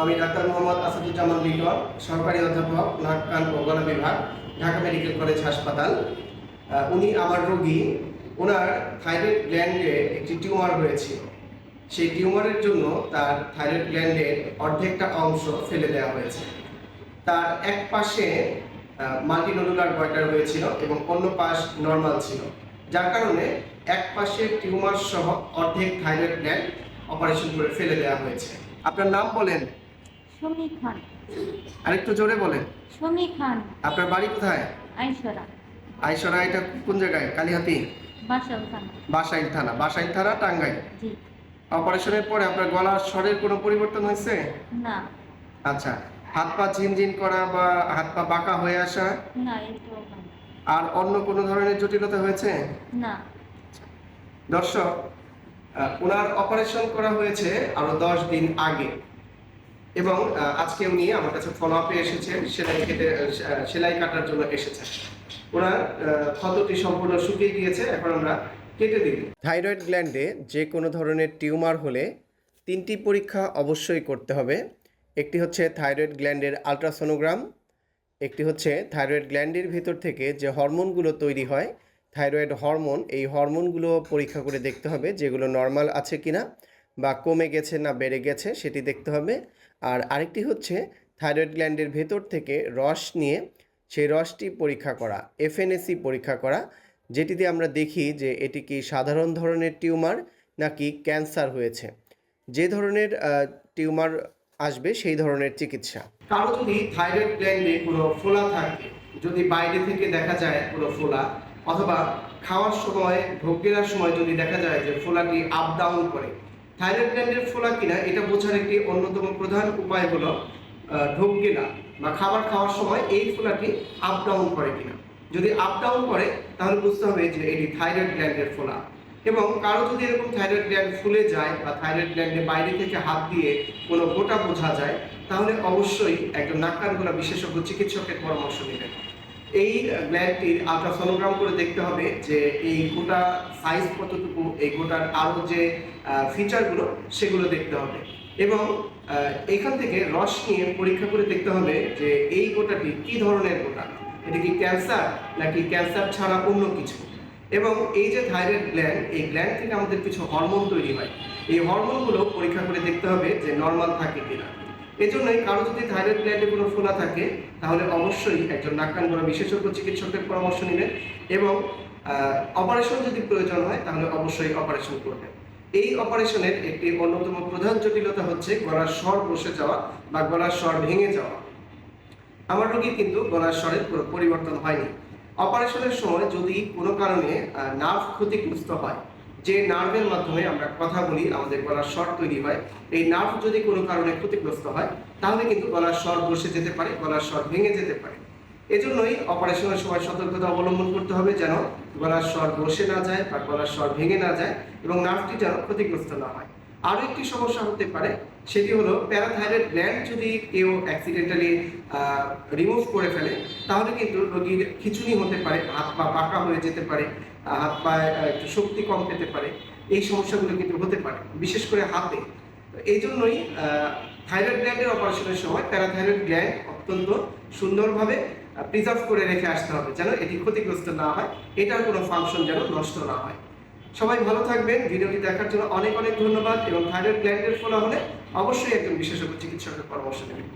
আমি ডাক্তার মোহাম্মদ আসাদুজ্জামান লিটন সহকারী অধ্যাপক, নাক, কান ও গলা বিভাগ, ঢাকা মেডিকেল কলেজ হাসপাতাল। উনি আমার রোগী। ওনার থাইরয়েড গ্ল্যান্ডে একটি টিউমার হয়েছিল সেই টিউমারের জন্য তার থাইরয়েড গ্ল্যান্ডের অর্ধেকটা অংশ ফেলে দেওয়া হয়েছে। তার এক পাশে মাল্টিনোডুলার গয়টার হয়েছিল এবং অন্য পাশ নর্মাল ছিল। যার কারণে এক পাশে টিউমার সহ অর্ধেক থাইরয়েড গ্ল্যান্ড অপারেশন করে ফেলে দেওয়া হয়েছে। আপনার নাম বলেন? সুমি খান। আরেকটু জোরে বলেন। সুমি খান। আপনার বাড়ি কোথায়? আইসরা। আইসরা এটা কোন জায়গায়? কালিহাতি? বাসাইল থানা। বাসাইল থানা টাঙ্গাইল। জি। অপারেশনের পরে আপনার গলার স্বরের কোনো পরিবর্তন হয়েছে? না। আচ্ছা হাত পা ঝিনঝিন করা বা হাত পা বাঁকা হয়ে আসা? না আর অন্য কোনো ধরনের জটিলতা হয়েছে? না। দর্শক ওনার অপারেশন করা হয়েছে আরও দশ দিন আগে। এবং আজকে উনি আমার কাছে ফলো আপে এসেছেন সেলাই কেটে সেলাই কাটার জন্য এসেছেন ওনার ক্ষতটি সম্পূর্ণ শুকিয়ে গিয়েছে, এখন আমরা কেটে দিই। থাইরয়েড গ্ল্যান্ডে যে কোনো ধরনের টিউমার হলে তিনটি পরীক্ষা অবশ্যই করতে হবে। একটি হচ্ছে থাইরয়েড গ্ল্যান্ডের আলট্রাসোনোগ্রাম, একটি হচ্ছে থাইরয়েড গ্ল্যান্ডের ভেতর থেকে যে হরমোনগুলো তৈরি হয়, থাইরয়েড হরমোন, এই হরমোনগুলো পরীক্ষা করে দেখতে হবে যেগুলো নর্মাল আছে কিনা বা কমে গেছে না বেড়ে গেছে, সেটি দেখতে হবে। আর আরেকটি হচ্ছে থাইরয়েড গ্ল্যান্ডের ভেতর থেকে রস নিয়ে সেই রসটি পরীক্ষা করা, এফএনএসি পরীক্ষা করা, যেটিতে আমরা দেখি যে এটি কি সাধারণ ধরনের টিউমার নাকি ক্যান্সার হয়েছে। যে ধরনের টিউমার আসবে সেই ধরনের চিকিৎসা। কারও যদি থাইরয়েড গ্ল্যান্ডে কোনো ফোলা থাকে। যদি বাইরে থেকে দেখা যায় কোনো ফোলা, অথবা খাওয়ার সময় গেলার সময় যদি দেখা যায় যে ফোলাটি আপ ডাউন করে থাইরয়েড গ্ল্যান্ডের ফোলা কিনা, এটা বোঝার একটি অন্যতম প্রধান উপায় হলো ঢোক গেলা বা খাবার খাওয়ার সময় এই ফোলাটি আপ ডাউন করে কিনা। যদি আপ ডাউন করে, তাহলে বুঝতে হবে যে এটি থাইরয়েড গ্ল্যান্ডের ফোলা। এবং কারও যদি এরকম থাইরয়েড গ্ল্যান্ড ফুলে যায় বা থাইরয়েড গ্ল্যান্ডে বাইরে থেকে হাত দিয়ে কোনো গোটা বোঝা যায়, তাহলে অবশ্যই একজন নাক কান বিশেষজ্ঞ চিকিৎসকের পরামর্শ নেবেন। এই গ্ল্যান্ডটির আলট্রাসোনোগ্রাম করে দেখতে হবে যে এই গোটা সাইজ কতটুকু, এই গোটার আরও যে ফিচারগুলো সেগুলো দেখতে হবে। এবং এখান থেকে রস নিয়ে পরীক্ষা করে দেখতে হবে যে এই গোটাটি কি ধরনের গোটা? এটা কি ক্যান্সার নাকি ক্যান্সার ছাড়া অন্য কিছু? এবং এই যে থাইরয়েড গ্ল্যান্ড এই গ্ল্যান্ড থেকে আমাদের কিছু হরমোন তৈরি হয়। এই হরমোনগুলো পরীক্ষা করে দেখতে হবে যে নর্মাল থাকে কিনা। এজন্যই কারও যদি থাইরয়েড গ্ল্যান্ডে কোনো ফোলা থাকে, তাহলে অবশ্যই একজন কান বিশেষজ্ঞ চিকিৎসকের পরামর্শ নেবেন এবং অপারেশন যদি প্রয়োজন হয়, তাহলে অবশ্যই অপারেশন করবেন। এই অপারেশনের একটি অন্যতম প্রধান জটিলতা হচ্ছে গলার স্বর বসে যাওয়া বা গলার স্বর ভেঙে যাওয়া। আমার রোগীর কিন্তু গলার স্বরের পরিবর্তন হয়নি। অপারেশনের সময় যদি কোনো কারণে নার্ভ ক্ষতিগ্রস্ত হয় যে নার্ভের মাধ্যমে আমরা কথা বলি, আমাদের গলার স্বর তৈরি হয়। এই নার্ভ যদি কোনো কারণে ক্ষতিগ্রস্ত হয়, তাহলে কিন্তু গলার স্বর বসে যেতে পারে, গলার স্বর ভেঙে যেতে পারে। এজন্যই অপারেশনের সময় সতর্কতা অবলম্বন করতে হবে যেন গলার স্বর বসে না যায় বা গলার স্বর ভেঙে না যায় এবং নার্ভটি যেন ক্ষতিগ্রস্ত না হয়। আরও একটি সমস্যা হতে পারে, সেটি হলো প্যারাথাইরয়েড গ্ল্যান্ড যদি কেউ অ্যাক্সিডেন্টালি রিমুভ করে ফেলে, তাহলে কিন্তু রোগীর খিচুনি হতে পারে, হাত পা পাকা হয়ে যেতে পারে হাত পায়ে একটু শক্তি কম পেতে পারে, এই সমস্যাগুলো কিন্তু হতে পারে, বিশেষ করে হাতে। এই জন্যই থাইরয়েড গ্ল্যান্ডের অপারেশনের সময় প্যারাথাইরয়েড গ্ল্যান্ড অত্যন্ত সুন্দরভাবে প্রিজার্ভ করে রেখে আসতে হবে, যেন এটি ক্ষতিগ্রস্ত না হয়, এটার কোনো ফাংশন যেন নষ্ট না হয়। সবাই ভালো থাকবেন। ভিডিওটি দেখার জন্য অনেক অনেক ধন্যবাদ এবং থাইরয়েড গ্ল্যান্ডের ফোলা হলে অবশ্যই একজন বিশেষজ্ঞ চিকিৎসকের পরামর্শ নেবেন।